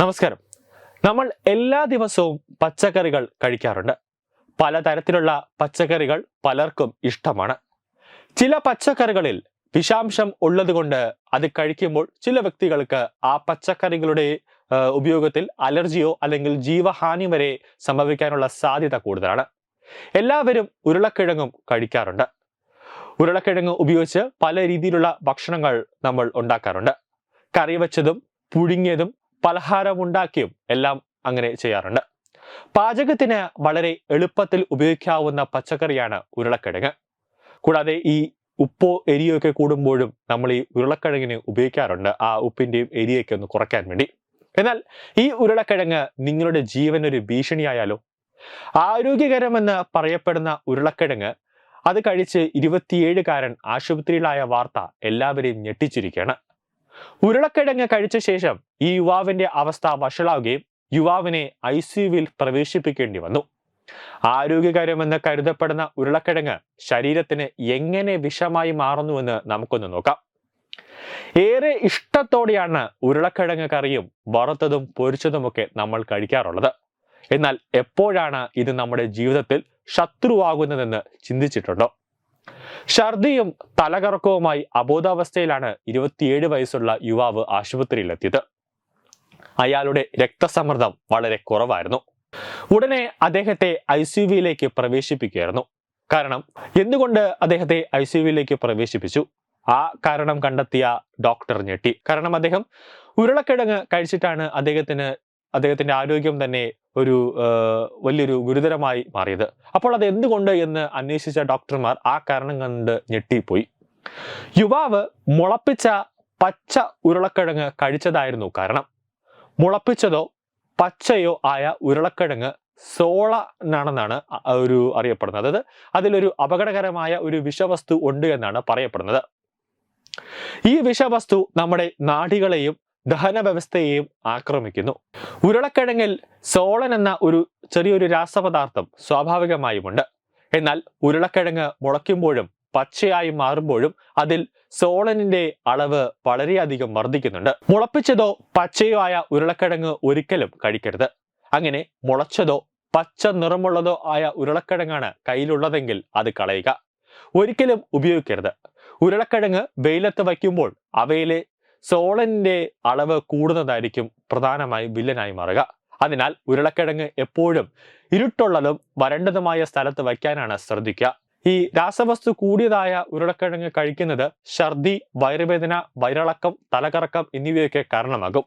നമസ്കാരം. നമ്മൾ എല്ലാ ദിവസവും പച്ചക്കറികൾ കഴിക്കാറുണ്ട്. പലതരത്തിലുള്ള പച്ചക്കറികൾ പലർക്കും ഇഷ്ടമാണ്. ചില പച്ചക്കറികളിൽ വിഷാംശം ഉള്ളതുകൊണ്ട് അത് കഴിക്കുമ്പോൾ ചില വ്യക്തികൾക്ക് ആ പച്ചക്കറികളുടെ ഉപയോഗത്തിൽ അലർജിയോ അല്ലെങ്കിൽ ജീവഹാനി വരെ സംഭവിക്കാനുള്ള സാധ്യത കൂടുതലാണ്. എല്ലാവരും ഉരുളക്കിഴങ്ങും കഴിക്കാറുണ്ട്. ഉരുളക്കിഴങ്ങ് ഉപയോഗിച്ച് പല രീതിയിലുള്ള ഭക്ഷണങ്ങൾ നമ്മൾ ഉണ്ടാക്കാറുണ്ട്. കറി വെച്ചതും പുഴുങ്ങിയതും പലഹാരം ഉണ്ടാക്കിയും എല്ലാം അങ്ങനെ ചെയ്യാറുണ്ട്. പാചകത്തിന് വളരെ എളുപ്പത്തിൽ ഉപയോഗിക്കാവുന്ന പച്ചക്കറിയാണ് ഉരുളക്കിഴങ്ങ്. കൂടാതെ ഈ ഉപ്പോ എരിയോ ഒക്കെ കൂടുമ്പോഴും നമ്മൾ ഈ ഉരുളക്കിഴങ്ങിന് ഉപയോഗിക്കാറുണ്ട്. ആ ഉപ്പിന്റെയും എരിയൊക്കെ ഒന്ന് കുറയ്ക്കാൻ വേണ്ടി. എന്നാൽ ഈ ഉരുളക്കിഴങ്ങ് നിങ്ങളുടെ ജീവനൊരു ഭീഷണിയായാലോ? ആരോഗ്യകരമെന്ന് പറയപ്പെടുന്ന ഉരുളക്കിഴങ്ങ് അത് കഴിച്ച് ഇരുപത്തിയേഴുകാരൻ ആശുപത്രിയിലായ വാർത്ത എല്ലാവരെയും ഞെട്ടിച്ചിരിക്കുകയാണ്. ഉരുളക്കിഴങ്ങ് കഴിച്ച ശേഷം ഈ യുവാവിന്റെ അവസ്ഥ വഷളാവുകയും യുവാവിനെ ഐ സിയുവിൽ പ്രവേശിപ്പിക്കേണ്ടി വന്നു. ആരോഗ്യകരമെന്ന് കരുതപ്പെടുന്ന ഉരുളക്കിഴങ്ങ് ശരീരത്തിന് എങ്ങനെ വിഷമായി മാറുന്നുവെന്ന് നമുക്കൊന്ന് നോക്കാം. ഏറെ ഇഷ്ടത്തോടെയാണ് ഉരുളക്കിഴങ്ങ് കറിയും വറുത്തതും പൊരിച്ചതുമൊക്കെ നമ്മൾ കഴിക്കാറുള്ളത്. എന്നാൽ എപ്പോഴാണ് ഇത് നമ്മുടെ ജീവിതത്തിൽ ശത്രുവാകുന്നതെന്ന് ചിന്തിച്ചിട്ടുണ്ടോ? ഛർദിയും തലകറക്കവുമായി അബോധാവസ്ഥയിലാണ് ഇരുപത്തിയേഴ് വയസ്സുള്ള യുവാവ് ആശുപത്രിയിലെത്തിയത്. അയാളുടെ രക്തസമ്മർദ്ദം വളരെ കുറവായിരുന്നു. ഉടനെ അദ്ദേഹത്തെ ഐ സിയുവിയിലേക്ക് പ്രവേശിപ്പിക്കുകയായിരുന്നു. കാരണം എന്തുകൊണ്ട് അദ്ദേഹത്തെ ഐ സിയുവിയിലേക്ക് പ്രവേശിപ്പിച്ചു? ആ കാരണം കണ്ടെത്തിയ ഡോക്ടർ ഞെട്ടി. കാരണം അദ്ദേഹം ഉരുളക്കിഴങ്ങ് കഴിച്ചിട്ടാണ് അദ്ദേഹത്തിന് അദ്ദേഹത്തിന്റെ ആരോഗ്യം തന്നെ ഒരു വലിയൊരു ഗുരുതരമായി മാറിയത്. അപ്പോൾ അത് എന്തുകൊണ്ട് എന്ന് അന്വേഷിച്ച ഡോക്ടർമാർ ആ കാരണം കണ്ട് ഞെട്ടിപ്പോയി. യുവാവ് മുളപ്പിച്ച പച്ച ഉരുളക്കിഴങ്ങ് കഴിച്ചതായിരുന്നു കാരണം. മുളപ്പിച്ചതോ പച്ചയോ ആയ ഉരുളക്കിഴങ്ങ് സോളനാണെന്നാണ് എന്നാണെന്നാണ് ഒരു അറിയപ്പെടുന്നത്. അതായത് അതിലൊരു അപകടകരമായ ഒരു വിഷവസ്തു ഉണ്ട് എന്നാണ് പറയപ്പെടുന്നത്. ഈ വിഷവസ്തു നമ്മുടെ നാഡികളെയും ദഹന വ്യവസ്ഥയെയും ആക്രമിക്കുന്നു. ഉരുളക്കിഴങ്ങിൽ സോളൻ എന്ന ഒരു ചെറിയൊരു രാസപദാർത്ഥം സ്വാഭാവികമായുമുണ്ട്. എന്നാൽ ഉരുളക്കിഴങ്ങ് മുളയ്ക്കുമ്പോഴും പച്ചയായി മാറുമ്പോഴും അതിൽ സോളനിന്റെ അളവ് വളരെയധികം വർദ്ധിക്കുന്നുണ്ട്. മുളപ്പിച്ചതോ പച്ചയോ ആയ ഉരുളക്കിഴങ്ങ് ഒരിക്കലും കഴിക്കരുത്. അങ്ങനെ മുളച്ചതോ പച്ച നിറമുള്ളതോ ആയ ഉരുളക്കിഴങ്ങാണ് കയ്യിലുള്ളതെങ്കിൽ അത് കളയുക. ഒരിക്കലും ഉപയോഗിക്കരുത്. ഉരുളക്കിഴങ്ങ് വെയിലത്ത് വയ്ക്കുമ്പോൾ അവയിലെ സോളനിന്റെ അളവ് കൂടുന്നതായിരിക്കും പ്രധാനമായും വില്ലനായി മാറുക. അതിനാൽ ഉരുളക്കിഴങ്ങ് എപ്പോഴും ഇരുട്ടുള്ളതും വരണ്ടതുമായ സ്ഥലത്ത് വയ്ക്കാനാണ് ശ്രദ്ധിക്കുക. ഈ രാസവസ്തു കൂടിയതായ ഉരുളക്കിഴങ്ങ് കഴിക്കുന്നത് ഛർദി വയറുവേദന വയറിളക്കം തലകറക്കം എന്നിവയൊക്കെ കാരണമാകും.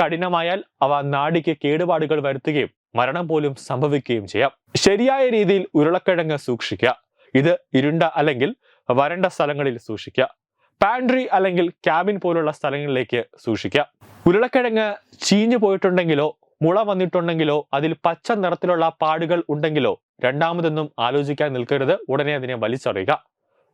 കഠിനമായാൽ അവ നാടിക്ക് കേടുപാടുകൾ വരുത്തുകയും മരണം പോലും സംഭവിക്കുകയും ചെയ്യാം. ശരിയായ രീതിയിൽ ഉരുളക്കിഴങ്ങ് സൂക്ഷിക്കുക. ഇത് ഇരുണ്ട അല്ലെങ്കിൽ വരണ്ട സ്ഥലങ്ങളിൽ സൂക്ഷിക്കുക. പാൻട്രി അല്ലെങ്കിൽ ക്യാബിൻ പോലുള്ള സ്ഥലങ്ങളിലേക്ക് സൂക്ഷിക്കുക ഉരുളക്കിഴങ്ങ് ചീഞ്ഞു പോയിട്ടുണ്ടെങ്കിലോ മുള വന്നിട്ടുണ്ടെങ്കിലോ അതിൽ പച്ച നിറത്തിലുള്ള പാടുകൾ ഉണ്ടെങ്കിലോ രണ്ടാമതൊന്നും ആലോചിക്കാൻ നിൽക്കരുത്. ഉടനെ അതിനെ വലിച്ചറിയുക.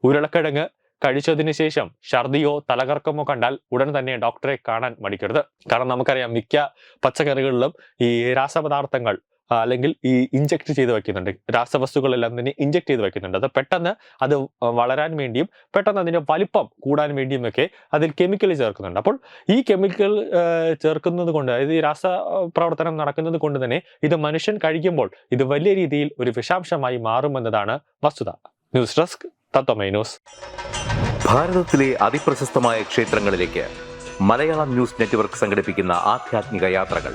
ഉരുളക്കിഴങ്ങ് കഴിച്ചതിന് ശേഷം ഛർദിയോ തലകറക്കമോ കണ്ടാൽ ഉടൻ തന്നെ ഡോക്ടറെ കാണാൻ മടിക്കരുത്. കാരണം നമുക്കറിയാം മിക്ക പച്ചക്കറികളിലും ഈ രാസപദാർത്ഥങ്ങൾ അല്ലെങ്കിൽ ഈ ഇഞ്ചക്ട് ചെയ്ത് വയ്ക്കുന്നുണ്ട് രാസവസ്തുക്കളെല്ലാം തന്നെ ഇഞ്ചക്ട് ചെയ്ത് വയ്ക്കുന്നുണ്ട് അത് പെട്ടെന്ന് അത് വളരാൻ വേണ്ടിയും പെട്ടെന്ന് അതിന്റെ വലിപ്പം കൂടാൻ വേണ്ടിയും ഒക്കെ അതിൽ കെമിക്കൽ ചേർക്കുന്നുണ്ട്. അപ്പോൾ ഈ കെമിക്കൽ ചേർക്കുന്നത് കൊണ്ട് അതായത് ഈ രാസപ്രവർത്തനം നടക്കുന്നത് കൊണ്ട് തന്നെ ഇത് മനുഷ്യൻ കഴിക്കുമ്പോൾ ഇത് വലിയ രീതിയിൽ ഒരു വിഷാംശമായി മാറുമെന്നതാണ് വസ്തുത. News desk Tatwamayi news. ഭാരതത്തിലെ അതിപ്രശസ്തമായ ക്ഷേത്രങ്ങളിലേക്ക് മലയാളം ന്യൂസ് നെറ്റ്വർക്ക് സംഘടിപ്പിക്കുന്ന ആധ്യാത്മിക യാത്രകൾ.